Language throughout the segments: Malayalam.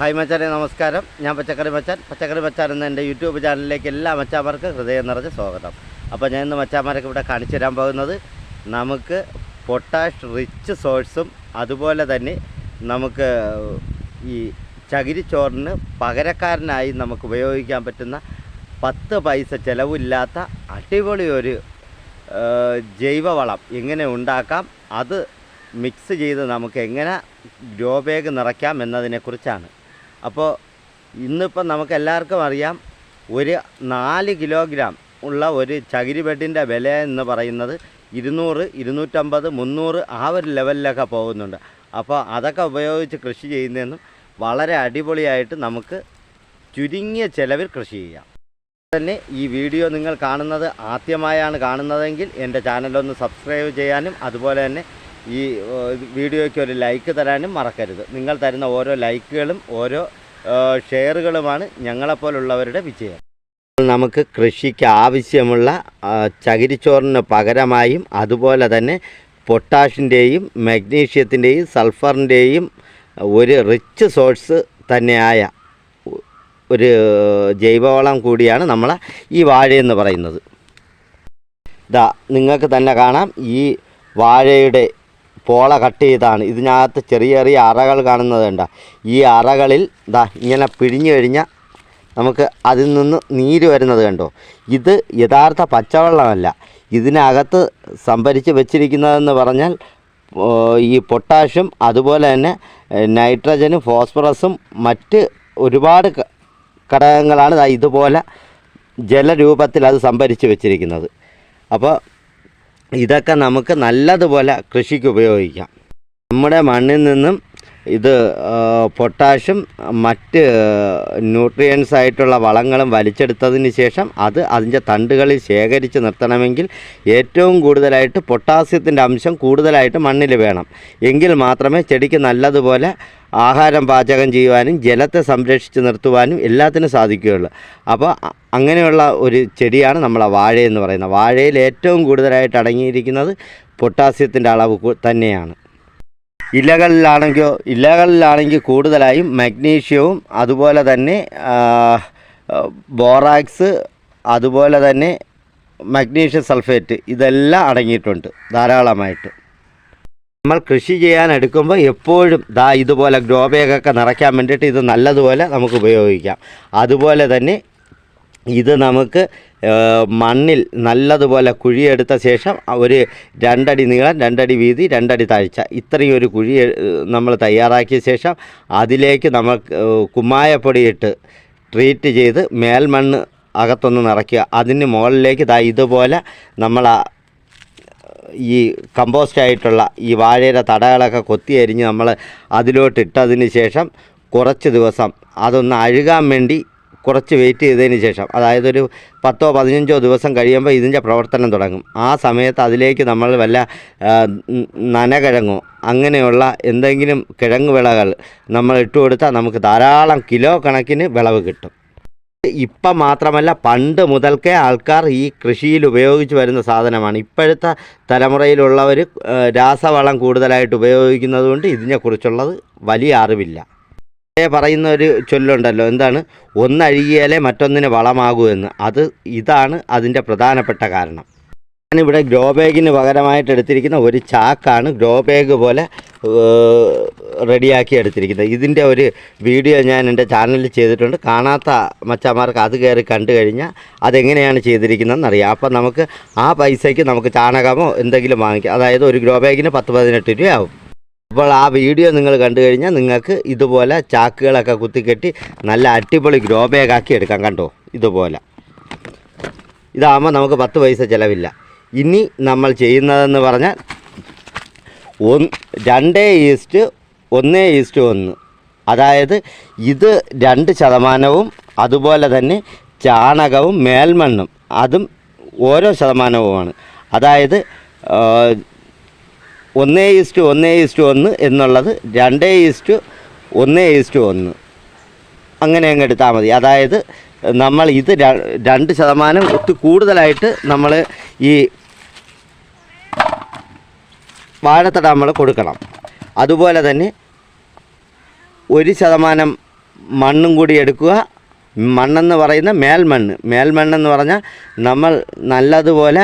ഹായ് മച്ചാനെ നമസ്കാരം. ഞാൻ പച്ചക്കറി മച്ചാൻ. പച്ചക്കറി മച്ചാൻ എന്ന എന്റെ യൂട്യൂബ് ചാനലിലേക്ക് എല്ലാ മച്ചാമാർക്ക് ഹൃദയം നിറഞ്ഞ സ്വാഗതം. അപ്പോൾ ഞാൻ ഇന്ന് മച്ചാമാരൊക്കെ ഇവിടെ കാണിച്ചു തരാൻ പോകുന്നത് നമുക്ക് പൊട്ടാഷ് റിച്ച് സോഴ്സും അതുപോലെ തന്നെ നമുക്ക് ഈ ചകിരിച്ചോറിന് പകരക്കാരനായി നമുക്ക് ഉപയോഗിക്കാൻ പറ്റുന്ന പത്ത് പൈസ ചിലവില്ലാത്ത അടിപൊളി ഒരു ജൈവവളം എങ്ങനെ ഉണ്ടാക്കാം അത് മിക്സ് ചെയ്ത് നമുക്ക് എങ്ങനെ ഗ്രോ ബാഗ് നിറയ്ക്കാം എന്നതിനെക്കുറിച്ചാണ്. അപ്പോൾ ഇന്നിപ്പോൾ നമുക്ക് എല്ലാവർക്കും അറിയാം ഒരു നാല് കിലോഗ്രാം ഉള്ള ഒരു ചകിരി ബെഡിന്റെ വില എന്ന് പറയുന്നത് ഇരുന്നൂറ് ഇരുന്നൂറ്റമ്പത് മുന്നൂറ് ആ ഒരു ലെവലിലൊക്കെ പോകുന്നുണ്ട്. അപ്പോൾ അതൊക്കെ ഉപയോഗിച്ച് കൃഷി ചെയ്യുന്നതെന്നും വളരെ അടിപൊളിയായിട്ട് നമുക്ക് ചുരുങ്ങിയ ചിലവിൽ കൃഷി ചെയ്യാം. തന്നെ ഈ വീഡിയോ നിങ്ങൾ കാണുന്നത് ആദ്യമായാണ് കാണുന്നതെങ്കിൽ എന്റെ ചാനലൊന്ന് സബ്സ്ക്രൈബ് ചെയ്യാനും അതുപോലെ തന്നെ ഈ വീഡിയോയ്ക്ക് ഒരു ലൈക്ക് തരാനും മറക്കരുത്. നിങ്ങൾ തരുന്ന ഓരോ ലൈക്കുകളും ഓരോ ഷെയറുകളുമാണ് ഞങ്ങളെപ്പോലുള്ളവരുടെ വിജയം. നമുക്ക് കൃഷിക്ക് ആവശ്യമുള്ള ചകിരിച്ചോറിന് പകരമായും അതുപോലെ തന്നെ പൊട്ടാഷിന്റെയും മഗ്നീഷ്യത്തിന്റെയും സൾഫറിന്റെയും ഒരു റിച്ച് സോഴ്സ് തന്നെയായ ഒരു ജൈവവളം കൂടിയാണ് നമ്മൾ ഈ വാഴയെന്ന് പറയുന്നത്. ഇതാ നിങ്ങൾക്ക് തന്നെ കാണാം ഈ വാഴയുടെ പോള കട്ട് ചെയ്താണ്. ഇതിനകത്ത് ചെറിയ ചെറിയ അറകൾ കാണുന്നതുണ്ട് ഈ അറകളിൽ ഇതാ ഇങ്ങനെ പിഴിഞ്ഞു കഴിഞ്ഞാൽ നമുക്ക് അതിൽ നിന്ന് നീര് വരുന്നത് കണ്ടോ? ഇത് യഥാർത്ഥ പച്ചവെള്ളമല്ല. ഇതിനകത്ത് സംഭരിച്ച് വെച്ചിരിക്കുന്നതെന്ന് പറഞ്ഞാൽ ഈ പൊട്ടാഷ്യം അതുപോലെ തന്നെ നൈട്രജനും ഫോസ്ഫറസും മറ്റ് ഒരുപാട് ഘടകങ്ങളാണ് ദാ ഇതുപോലെ ജലരൂപത്തിൽ അത് സംഭരിച്ച് വെച്ചിരിക്കുന്നത്. അപ്പോൾ ഇതൊക്കെ നമുക്ക് നല്ലതുപോലെ കൃഷിക്ക് ഉപയോഗിക്കാം. നമ്മുടെ മണ്ണിൽ നിന്നും ഇത് പൊട്ടാഷും മറ്റ് ന്യൂട്രിയൻസ് ആയിട്ടുള്ള വളങ്ങളും വലിച്ചെടുത്തതിന് ശേഷം അത് അതിന്റെ തണ്ടുകളിൽ ശേഖരിച്ച് നിർത്തണമെങ്കിൽ ഏറ്റവും കൂടുതലായിട്ട് പൊട്ടാസ്യത്തിന്റെ അംശം കൂടുതലായിട്ട് മണ്ണിൽ വേണം. എങ്കിൽ മാത്രമേ ചെടിക്ക് നല്ലതുപോലെ ആഹാരം പാചകം ചെയ്യുവാനും ജലത്തെ സംരക്ഷിച്ച് നിർത്തുവാനും എല്ലാത്തിനും സാധിക്കുകയുള്ളൂ. അപ്പോൾ അങ്ങനെയുള്ള ഒരു ചെടിയാണ് നമ്മളെ വാഴയെന്ന് പറയുന്നത്. വാഴയിൽ ഏറ്റവും കൂടുതലായിട്ട് അടങ്ങിയിരിക്കുന്നത് പൊട്ടാസ്യത്തിന്റെ അളവ് തന്നെയാണ്. ഇലകളിലാണെങ്കിലോ ഇലകളിലാണെങ്കിൽ കൂടുതലായും മഗ്നീഷ്യവും അതുപോലെ തന്നെ ബോറാക്സ് അതുപോലെ തന്നെ മഗ്നീഷ്യം സൾഫേറ്റ് ഇതെല്ലാം അടങ്ങിയിട്ടുണ്ട് ധാരാളമായിട്ട്. നമ്മൾ കൃഷി ചെയ്യാൻ എടുക്കുമ്പോൾ എപ്പോഴും ദാ ഇതുപോലെ ഗ്രോ ബാഗൊക്കെ നിറയ്ക്കാൻ വേണ്ടിയിട്ട് ഇത് നല്ലതുപോലെ നമുക്ക് ഉപയോഗിക്കാം. അതുപോലെ തന്നെ ഇത് നമുക്ക് മണ്ണിൽ നല്ലതുപോലെ കുഴിയെടുത്ത ശേഷം ഒരു രണ്ടടി നീളം രണ്ടടി വീതി രണ്ടടി താഴ്ച. ഇത്രയും ഒരു കുഴി നമ്മൾ തയ്യാറാക്കിയ ശേഷം അതിലേക്ക് നമ്മൾ കുമ്മായപ്പൊടിയിട്ട് ട്രീറ്റ് ചെയ്ത് മേൽമണ്ണ് അകത്തൊന്ന് നിറയ്ക്കുക. അതിന് മുകളിലേക്ക് ദാ ഇതുപോലെ നമ്മൾ ഈ കമ്പോസ്റ്റായിട്ടുള്ള ഈ വാഴയുടെ തടകളൊക്കെ കൊത്തി അരിഞ്ഞ് നമ്മൾ അതിലോട്ട് ഇട്ടതിന് ശേഷം കുറച്ച് ദിവസം അതൊന്ന് അഴുകാൻ വേണ്ടി കുറച്ച് വെയിറ്റ് ചെയ്തതിന് ശേഷം അതായത് ഒരു പത്തോ പതിനഞ്ചോ ദിവസം കഴിയുമ്പോൾ ഇതിന്റെ പ്രവർത്തനം തുടങ്ങും. ആ സമയത്ത് അതിലേക്ക് നമ്മൾ വല്ല നനകിഴങ്ങോ അങ്ങനെയുള്ള എന്തെങ്കിലും കിഴങ്ങ് വിളകൾ നമ്മൾ ഇട്ട് കൊടുത്താൽ നമുക്ക് ധാരാളം കിലോ കണക്കിന് വിളവ് കിട്ടും. ഇപ്പം മാത്രമല്ല പണ്ട് മുതൽക്കേ ആൾക്കാർ ഈ കൃഷിയിൽ ഉപയോഗിച്ച് വരുന്ന സാധനമാണ്. ഇപ്പോഴത്തെ തലമുറയിലുള്ളവർ രാസവളം കൂടുതലായിട്ട് ഉപയോഗിക്കുന്നതുകൊണ്ട് ഇതിനെക്കുറിച്ചുള്ളത് വലിയ അറിവില്ല. പറയുന്ന ഒരു ചൊല്ലുണ്ടല്ലോ. എന്താണ്? ഒന്നഴുകിയാലേ മറ്റൊന്നിന് വളമാകൂ എന്ന്. അത് ഇതാണ് അതിന്റെ പ്രധാനപ്പെട്ട കാരണം. ഞാനിവിടെ ഗ്രോ ബാഗിന് പകരമായിട്ട് എടുത്തിരിക്കുന്ന ഒരു ചാക്കാണ് ഗ്രോ ബാഗ് പോലെ റെഡിയാക്കി എടുത്തിരിക്കുന്നത്. ഇതിന്റെ ഒരു വീഡിയോ ഞാൻ എന്റെ ചാനലിൽ ചെയ്തിട്ടുണ്ട്. കാണാത്ത മച്ചന്മാർക്ക് അത് കയറി കണ്ടു കഴിഞ്ഞാൽ അതെങ്ങനെയാണ് ചെയ്തിരിക്കുന്നതെന്ന് അറിയാം അപ്പം നമുക്ക് ആ പൈസയ്ക്ക് നമുക്ക് ചാണകമോ എന്തെങ്കിലും വാങ്ങിക്കാം. അതായത് ഒരു ഗ്രോ ബാഗിന് പത്ത് പതിനെട്ട് രൂപയാവും. അപ്പോൾ ആ വീഡിയോ നിങ്ങൾ കണ്ടു കഴിഞ്ഞാൽ നിങ്ങൾക്ക് ഇതുപോലെ ചാക്കുകളൊക്കെ കുത്തിക്കെട്ടി നല്ല അടിപൊളി ഗ്രോ ബാഗാക്കി എടുക്കാം കണ്ടോ? ഇതുപോലെ. ഇതാകുമ്പോൾ നമുക്ക് പത്ത് പൈസ ചിലവില്ല. ഇനി നമ്മൾ ചെയ്യുന്നതെന്ന് പറഞ്ഞാൽ ഒന്ന് രണ്ടേ ഈസ്റ്റ് ഒന്നേ ഈസ്റ്റ് ഒന്ന്. അതായത് ഇത് രണ്ട് ശതമാനവും അതുപോലെ തന്നെ ചാണകവും മേൽമണ്ണും അതും ഓരോ ശതമാനവുമാണ്. അതായത് ഒന്നേ ഈസ്റ്റ് ഒന്നേ ഈസ്റ്റ് ഒന്ന് എന്നുള്ളത് രണ്ടേ ഈസ്റ്റ് ഒന്നേ ഈസ്റ്റ് ഒന്ന്. അങ്ങനെ അങ്ങ് എടുത്താൽ മതി. അതായത് നമ്മൾ ഇത് രണ്ട് ശതമാനം ഒത്തു കൂടുതലായിട്ട് നമ്മൾ ഈ വാഴത്തട നമ്മൾ കൊടുക്കണം. അതുപോലെ തന്നെ ഒരു ശതമാനം മണ്ണും കൂടി എടുക്കുക. മണ്ണെന്ന് പറയുന്ന മേൽമണ്ണ്. മേൽമണ്ണെന്ന് പറഞ്ഞാൽ നമ്മൾ നല്ലതുപോലെ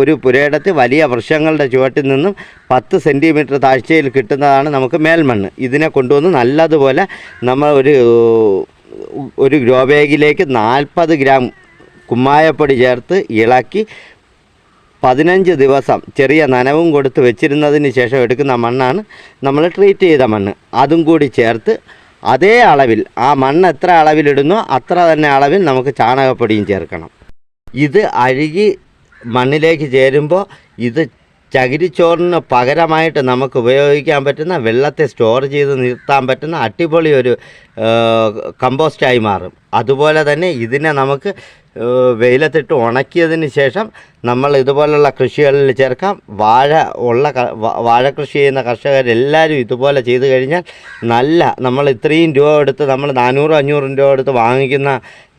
ഒരു പുരയിടത്ത് വലിയ വൃക്ഷങ്ങളുടെ ചുവട്ടിൽ നിന്നും പത്ത് സെന്റിമീറ്റർ താഴ്ചയിൽ കിട്ടുന്നതാണ് നമുക്ക് മേൽമണ്ണ്. ഇതിനെ കൊണ്ടുവന്ന് നല്ലതുപോലെ നമ്മൾ ഒരു ഒരു ഗ്രോ ബാഗിലേക്ക് നാൽപ്പത് ഗ്രാം കുമ്മായപ്പൊടി ചേർത്ത് ഇളക്കി പതിനഞ്ച് ദിവസം ചെറിയ നനവും കൊടുത്ത് വെച്ചിരുന്നതിന് ശേഷം എടുക്കുന്ന മണ്ണാണ് നമ്മൾ ട്രീറ്റ് ചെയ്ത മണ്ണ്. അതും കൂടി ചേർത്ത് അതേ അളവിൽ ആ മണ്ണ് എത്ര അളവിലിടുന്നോ അത്ര തന്നെ അളവിൽ നമുക്ക് ചാണകപ്പൊടിയും ചേർക്കണം. ഇത് അഴുകി മണ്ണിലേക്ക് ചേരുമ്പോൾ ഇത് ചകിരിച്ചോറിന് പകരമായിട്ട് നമുക്ക് ഉപയോഗിക്കാൻ പറ്റുന്ന വെള്ളത്തെ സ്റ്റോർ ചെയ്ത് നിർത്താൻ പറ്റുന്ന അടിപൊളി ഒരു കമ്പോസ്റ്റായി മാറും. അതുപോലെ തന്നെ ഇതിനെ നമുക്ക് വെയിലത്തിട്ട് ഉണക്കിയതിന് ശേഷം നമ്മൾ ഇതുപോലുള്ള കൃഷികളിൽ ചേർക്കാം. വാഴ ഉള്ള വാഴ കൃഷി ചെയ്യുന്ന കർഷകരെല്ലാവരും ഇതുപോലെ ചെയ്തു കഴിഞ്ഞാൽ നല്ല നമ്മൾ ഇത്രയും രൂപ എടുത്ത് നമ്മൾ നാനൂറ് അഞ്ഞൂറും രൂപ എടുത്ത് വാങ്ങിക്കുന്ന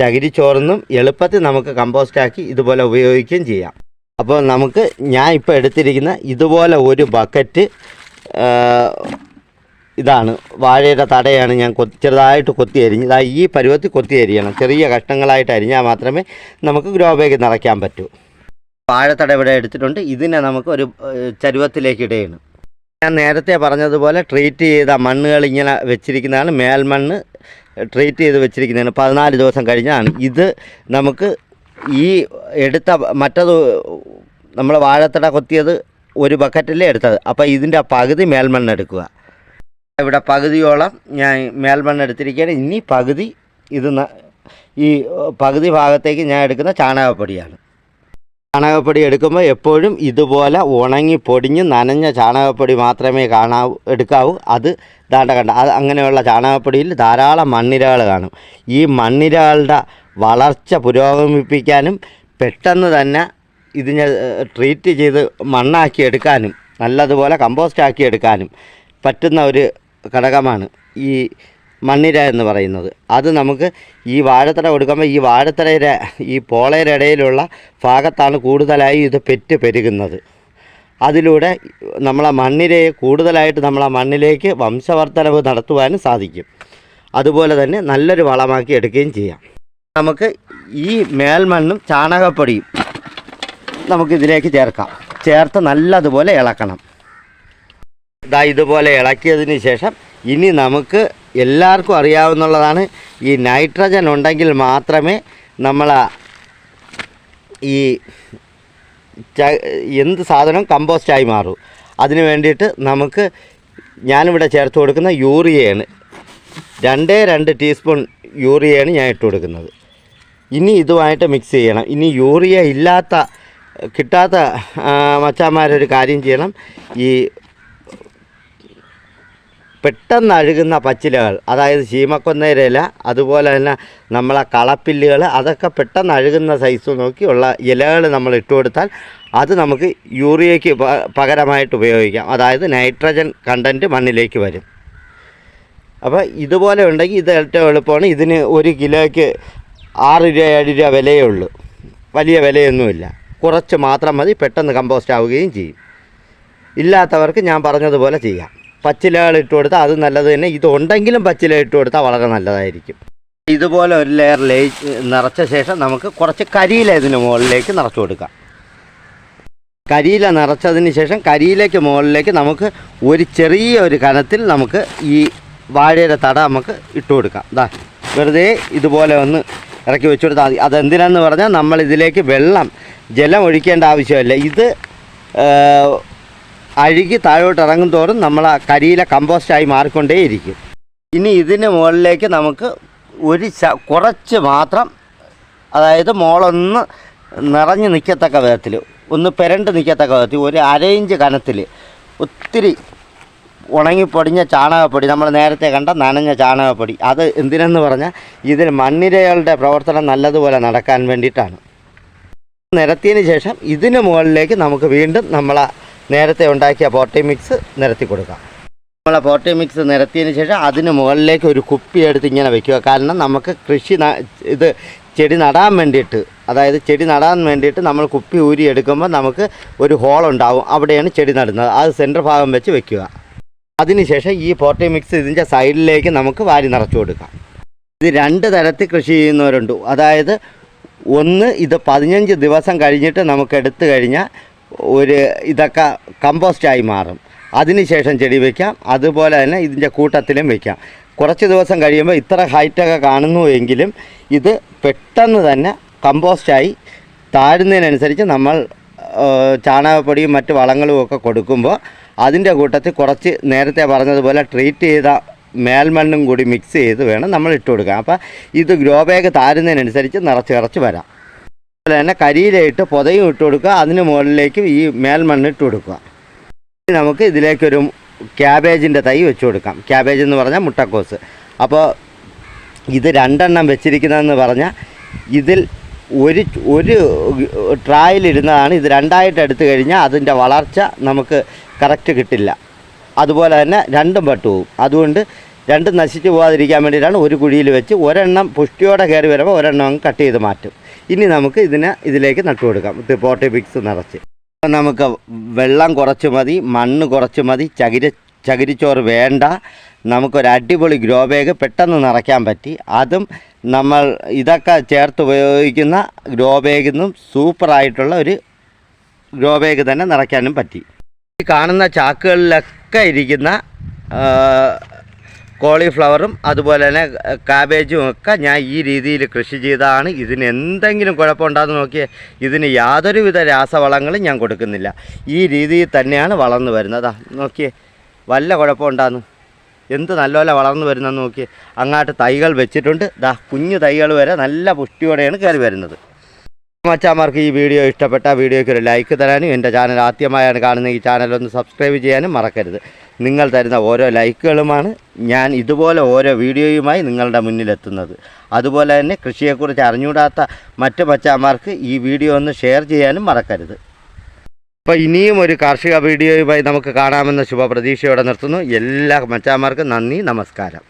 ചകിരിച്ചോറിനും എളുപ്പത്തിൽ നമുക്ക് കമ്പോസ്റ്റാക്കി ഇതുപോലെ ഉപയോഗിക്കുകയും ചെയ്യാം. അപ്പോൾ നമുക്ക് ഞാൻ ഇപ്പോൾ എടുത്തിരിക്കുന്ന ഇതുപോലെ ഒരു ബക്കറ്റ് ഇതാണ്. വാഴയുടെ തടയാണ് ഞാൻ കൊത്തി ചെറുതായിട്ട് കൊത്തി അരിഞ്ഞ് ഇതാ ഈ പരുവത്തിൽ കൊത്തി അരിയണം. ചെറിയ കഷ്ണങ്ങളായിട്ട് അരിഞ്ഞാൽ മാത്രമേ നമുക്ക് ഗ്രോ ബാഗ് നിറയ്ക്കാൻ പറ്റൂ. വാഴത്തട ഇവിടെ എടുത്തിട്ടുണ്ട്. ഇതിനെ നമുക്ക് ഒരു ചരുവത്തിലേക്ക് ഇടയാണ് ഞാൻ നേരത്തെ പറഞ്ഞതുപോലെ ട്രീറ്റ് ചെയ്ത മണ്ണുകൾ ഇങ്ങനെ വെച്ചിരിക്കുന്നതാണ്. മേൽമണ്ണ് ട്രീറ്റ് ചെയ്ത് വെച്ചിരിക്കുന്നതിന് പതിനാല് ദിവസം കഴിഞ്ഞാണ്. ഇത് നമുക്ക് ഈ എടുത്ത മറ്റത് നമ്മൾ വാഴത്തട കൊത്തിയത് ഒരു ബക്കറ്റല്ലേ എടുത്തത്. അപ്പോൾ ഇതിന്റെ പകുതി മേൽമണ്ണ് എടുക്കുക. ഇവിടെ പകുതിയോളം ഞാൻ മേൽമണ്ണ് എടുത്തിരിക്കുകയാണ്. ഇനി പകുതി ഇത് ഈ പകുതി ഭാഗത്തേക്ക് ഞാൻ എടുക്കുന്ന ചാണകപ്പൊടിയാണ്. ചാണകപ്പൊടി എടുക്കുമ്പോൾ എപ്പോഴും ഇതുപോലെ ഉണങ്ങി പൊടിഞ്ഞ് നനഞ്ഞ ചാണകപ്പൊടി മാത്രമേ കാണാവൂ എടുക്കാവൂ. അത് ദാണ്ട കണ്ട അത് അങ്ങനെയുള്ള ചാണകപ്പൊടിയിൽ ധാരാളം മണ്ണിരകൾ കാണും. ഈ മണ്ണിരകളുടെ വളർച്ച പുരോഗമിപ്പിക്കാനും പെട്ടെന്ന് തന്നെ ഇതിനെ ട്രീറ്റ് ചെയ്ത് മണ്ണാക്കി എടുക്കാനും നല്ലതുപോലെ കമ്പോസ്റ്റ് ആക്കി എടുക്കാനും പറ്റുന്ന ഒരു ഘടകമാണ് ഈ മണ്ണിര എന്ന് പറയുന്നത്. അത് നമുക്ക് ഈ വാഴത്തട കൊടുക്കുമ്പോൾ ഈ വാഴത്തടയുടെ ഈ പോളയുടെ ഇടയിലുള്ള ഭാഗത്താണ് കൂടുതലായി ഇത് പെറ്റ് പെരുകുന്നത്. അതിലൂടെ നമ്മളെ മണ്ണിരയെ കൂടുതലായിട്ട് നമ്മളെ മണ്ണിലേക്ക് വംശവർദ്ധനവ് നടത്തുവാനും സാധിക്കും. അതുപോലെ തന്നെ നല്ലൊരു വളമാക്കി എടുക്കുകയും ചെയ്യാം. നമുക്ക് ഈ മേൽമണ്ണും ചാണകപ്പൊടിയും നമുക്കിതിലേക്ക് ചേർക്കാം. ചേർത്ത് നല്ലതുപോലെ ഇളക്കണം. ഇതാ ഇതുപോലെ ഇളക്കിയതിന് ശേഷം ഇനി നമുക്ക് എല്ലാവർക്കും അറിയാവുന്നതാണ് ഈ നൈട്രജൻ ഉണ്ടെങ്കിൽ മാത്രമേ നമ്മൾ ഈ എന്ത് സാധനം കമ്പോസ്റ്റായി മാറും. അതിന് വേണ്ടിയിട്ട് നമുക്ക് ഞാനിവിടെ ചേർത്ത് കൊടുക്കുന്ന യൂറിയയാണ്. രണ്ടേ രണ്ട് ടീസ്പൂൺ യൂറിയയാണ് ഞാൻ ഇട്ട് കൊടുക്കുന്നത്. ഇനി ഇതുമായിട്ട് മിക്സ് ചെയ്യണം. ഇനി യൂറിയ ഇല്ലാത്ത കിട്ടാത്ത മച്ചാന്മാരൊരു കാര്യം ചെയ്യണം. ഈ പെട്ടെന്ന് അഴുകുന്ന പച്ചിലകൾ അതായത് ചീമക്കൊന്നേരയില അതുപോലെ തന്നെ നമ്മളെ കളപ്പില്ലുകൾ അതൊക്കെ പെട്ടെന്ന് അഴുകുന്ന സൈസ് നോക്കിയുള്ള ഇലകൾ നമ്മൾ ഇട്ട് കൊടുത്താൽ അത് നമുക്ക് യൂറിയയ്ക്ക് പകരമായിട്ട് ഉപയോഗിക്കാം. അതായത് നൈട്രജൻ കണ്ടന്റ് മണ്ണിലേക്ക് വരും. അപ്പോൾ ഇതുപോലെ ഉണ്ടെങ്കിൽ ഇത് ഏറ്റവും എളുപ്പമാണ്. ഇതിന് ഒരു കിലോയ്ക്ക് ആറ് രൂപ ഏഴ് രൂപ വിലയേ ഉള്ളൂ. വലിയ വിലയൊന്നുമില്ല. കുറച്ച് മാത്രം മതി പെട്ടെന്ന് കമ്പോസ്റ്റ് ആവുകയും ചെയ്യും. ഇല്ലാത്തവർക്ക് ഞാൻ പറഞ്ഞതുപോലെ ചെയ്യാം. പച്ചിലകൾ ഇട്ട് കൊടുത്താൽ അത് നല്ലത് തന്നെ. ഇതുണ്ടെങ്കിലും പച്ചില ഇട്ട് കൊടുത്താൽ വളരെ നല്ലതായിരിക്കും. ഇതുപോലെ ഒരു ലെയർ ലേ നിറച്ച ശേഷം നമുക്ക് കുറച്ച് കരിയില ഇതിന് മുകളിലേക്ക് നിറച്ചു കൊടുക്കാം. കരിയില നിറച്ചതിന് ശേഷം കരിയിലേക്ക് മുകളിലേക്ക് നമുക്ക് ഒരു ചെറിയ ഒരു കനത്തിൽ നമുക്ക് ഈ വാഴയുടെ തട നമുക്ക് ഇട്ട് കൊടുക്കാം. ഇതാ വെറുതെ ഇതുപോലെ ഒന്ന് ഇറക്കി വെച്ചു കൊടുത്താൽ മതി. അതെന്തിനാന്ന് പറഞ്ഞാൽ നമ്മൾ ഇതിലേക്ക് വെള്ളം ജലം ഒഴിക്കേണ്ട ആവശ്യമില്ല. ഇത് അഴുകി താഴോട്ട് ഇറങ്ങും തോറും നമ്മൾ ആ കരിയില കമ്പോസ്റ്റായി മാറിക്കൊണ്ടേയിരിക്കും. ഇനി ഇതിന് മുകളിലേക്ക് നമുക്ക് ഒരു കുറച്ച് മാത്രം അതായത് മോളൊന്ന് നിറഞ്ഞ് നിൽക്കത്തക്ക വിധത്തിൽ ഒന്ന് പെരണ്ട് നിൽക്കത്തക്ക വിധത്തിൽ ഒരു അരയിഞ്ച് കനത്തിൽ ഒത്തിരി ഉണങ്ങിപ്പൊടിഞ്ഞ ചാണകപ്പൊടി നമ്മൾ നേരത്തെ കണ്ട നനഞ്ഞ ചാണകപ്പൊടി അത് എന്തിനെന്ന് പറഞ്ഞാൽ ഇതിൽ മണ്ണിരകളുടെ പ്രവർത്തനം നല്ലതുപോലെ നടക്കാൻ വേണ്ടിയിട്ടാണ്. നിരത്തിയതിന് ശേഷം ഇതിന് മുകളിലേക്ക് നമുക്ക് വീണ്ടും നമ്മൾ നേരത്തെ ഉണ്ടാക്കിയ പോട്ടി മിക്സ് നിരത്തി കൊടുക്കാം. നമ്മളെ പോട്ടി മിക്സ് നിരത്തിയതിന് ശേഷം അതിന് മുകളിലേക്ക് ഒരു കുപ്പി എടുത്ത് ഇങ്ങനെ വെക്കുക. കാരണം നമുക്ക് കൃഷി ഇത് ചെടി നടാൻ വേണ്ടിയിട്ട് അതായത് ചെടി നടാൻ വേണ്ടിയിട്ട് നമ്മൾ കുപ്പി ഊരി എടുക്കുമ്പോൾ നമുക്ക് ഒരു ഹോൾ ഉണ്ടാവും. അവിടെയാണ് ചെടി നടുന്നത്. അത് സെന്റർ ഭാഗം വെച്ച് വെക്കുക. അതിനുശേഷം ഈ പോട്ടി മിക്സ് ഇതിന്റെ സൈഡിലേക്ക് നമുക്ക് വാരി നിറച്ചു കൊടുക്കാം. ഇത് രണ്ട് തരത്തിൽ കൃഷി ചെയ്യുന്നവരുണ്ട്. അതായത് ഒന്ന് ഇത് പതിനഞ്ച് ദിവസം കഴിഞ്ഞിട്ട് നമുക്ക് എടുത്തു കഴിഞ്ഞാൽ ഒരു ഇതൊക്കെ കമ്പോസ്റ്റായി മാറും. അതിനുശേഷം ചെടി വയ്ക്കാം അതുപോലെ തന്നെ ഇതിന്റെ കൂട്ടത്തിലും വയ്ക്കാം കുറച്ച് ദിവസം കഴിയുമ്പോൾ ഇത്ര ഹൈറ്റൊക്കെ കാണുന്നു എങ്കിലും ഇത് പെട്ടെന്ന് തന്നെ കമ്പോസ്റ്റായി താഴുന്നതിനനുസരിച്ച് നമ്മൾ ചാണകപ്പൊടിയും മറ്റ് വളങ്ങളും ഒക്കെ കൊടുക്കുമ്പോൾ അതിന്റെ കൂട്ടത്തിൽ കുറച്ച് നേരത്തെ പറഞ്ഞതുപോലെ ട്രീറ്റ് ചെയ്ത മേൽമണ്ണും കൂടി മിക്സ് ചെയ്ത് വേണം നമ്മൾ ഇട്ട് കൊടുക്കാൻ. അപ്പോൾ ഇത് ഗ്രോ ബാഗ് താരുന്നതിനനുസരിച്ച് നിറച്ച് നിറച്ച് വരാം. അതുപോലെ തന്നെ കരിയിലയിട്ട് പൊതയും ഇട്ട് കൊടുക്കുക. അതിന് മുകളിലേക്ക് ഈ മേൽമണ്ണ് ഇട്ട് കൊടുക്കുക. നമുക്ക് ഇതിലേക്കൊരു ക്യാബേജിന്റെ തൈ വെച്ച് കൊടുക്കാം. ക്യാബേജ് എന്ന് പറഞ്ഞാൽ മുട്ടക്കോസ്. അപ്പോൾ ഇത് രണ്ടെണ്ണം വെച്ചിരിക്കുന്നതെന്ന് പറഞ്ഞാൽ ഇതിൽ ഒരു ഒരു ട്രായിലിരുന്നതാണ് ഇത് രണ്ടായിട്ട് എടുത്തു കഴിഞ്ഞാൽ അതിന്റെ വളർച്ച നമുക്ക് കറക്റ്റ് കിട്ടില്ല. അതുപോലെ തന്നെ രണ്ടും പട്ടുപോകും അതുകൊണ്ട് രണ്ടും നശിച്ചു പോകാതിരിക്കാൻ വേണ്ടിയിട്ടാണ് ഒരു കുഴിയിൽ വെച്ച് ഒരെണ്ണം പുഷ്ടിയോടെ കയറി വരുമ്പോൾ ഒരെണ്ണം കട്ട് ചെയ്ത് മാറ്റും. ഇനി നമുക്ക് ഇതിനെ ഇതിലേക്ക് നട്ടു കൊടുക്കാം ഇത് പോട്ടി നിറച്ച്. നമുക്ക് വെള്ളം കുറച്ച് മതി മണ്ണ് കുറച്ച് മതി ചകിര ചകിരിച്ചോറ് വേണ്ട. നമുക്കൊരു അടിപൊളി ഗ്രോ ബാഗ് പെട്ടെന്ന് നിറയ്ക്കാൻ പറ്റി. അതും നമ്മൾ ഇതൊക്കെ ചേർത്ത് ഉപയോഗിക്കുന്ന ഗ്രോ ബാഗിൽ നിന്നും സൂപ്പറായിട്ടുള്ള ഒരു ഗ്രോ ബാഗ് തന്നെ നിറയ്ക്കാനും പറ്റി. കാണുന്ന ചാക്കുകളിലൊക്കെ ഇരിക്കുന്ന കോളിഫ്ലവറും അതുപോലെ തന്നെ കാബേജും ഒക്കെ ഞാൻ ഈ രീതിയിൽ കൃഷി ചെയ്തതാണ് ഇതിന് എന്തെങ്കിലും കുഴപ്പമുണ്ടാകുന്ന നോക്കിയാൽ ഇതിന് യാതൊരുവിധ രാസവളങ്ങളും ഞാൻ കൊടുക്കുന്നില്ല. ഈ രീതിയിൽ തന്നെയാണ് വളർന്നു വരുന്നത്. നോക്കിയേ വല്ല കുഴപ്പമുണ്ടാകുന്നു എന്ത് നല്ലപോലെ വളർന്നു വരുന്നെന്ന് നോക്കി അങ്ങോട്ട് തൈകൾ വെച്ചിട്ടുണ്ട്. ദാ കുഞ്ഞു തൈകൾ വരെ നല്ല പുഷ്ടിയോടെയാണ് കയറി വരുന്നത്. മച്ചാമാർക്ക് ഈ വീഡിയോ ഇഷ്ടപ്പെട്ട വീഡിയോയ്ക്ക് ഒരു ലൈക്ക് തരാനും എന്റെ ചാനൽ ആദ്യമായാണ് കാണുന്ന ഈ ചാനൽ ഒന്ന് സബ്സ്ക്രൈബ് ചെയ്യാനും മറക്കരുത്. നിങ്ങൾ തരുന്ന ഓരോ ലൈക്കുകളുമാണ് ഞാൻ ഇതുപോലെ ഓരോ വീഡിയോയുമായി നിങ്ങളുടെ മുന്നിലെത്തുന്നത് അതുപോലെ തന്നെ കൃഷിയെക്കുറിച്ച് അറിഞ്ഞൂടാത്ത മറ്റ് മച്ചാമാർക്ക് ഈ വീഡിയോ ഒന്ന് ഷെയർ ചെയ്യാനും മറക്കരുത്. അപ്പോൾ ഇനിയും ഒരു കാർഷിക വീഡിയോയുമായി നമുക്ക് കാണാമെന്ന ശുഭപ്രതീക്ഷയോടെ നിർത്തുന്നു. എല്ലാ മച്ചാമാർക്കും നന്ദി നമസ്കാരം.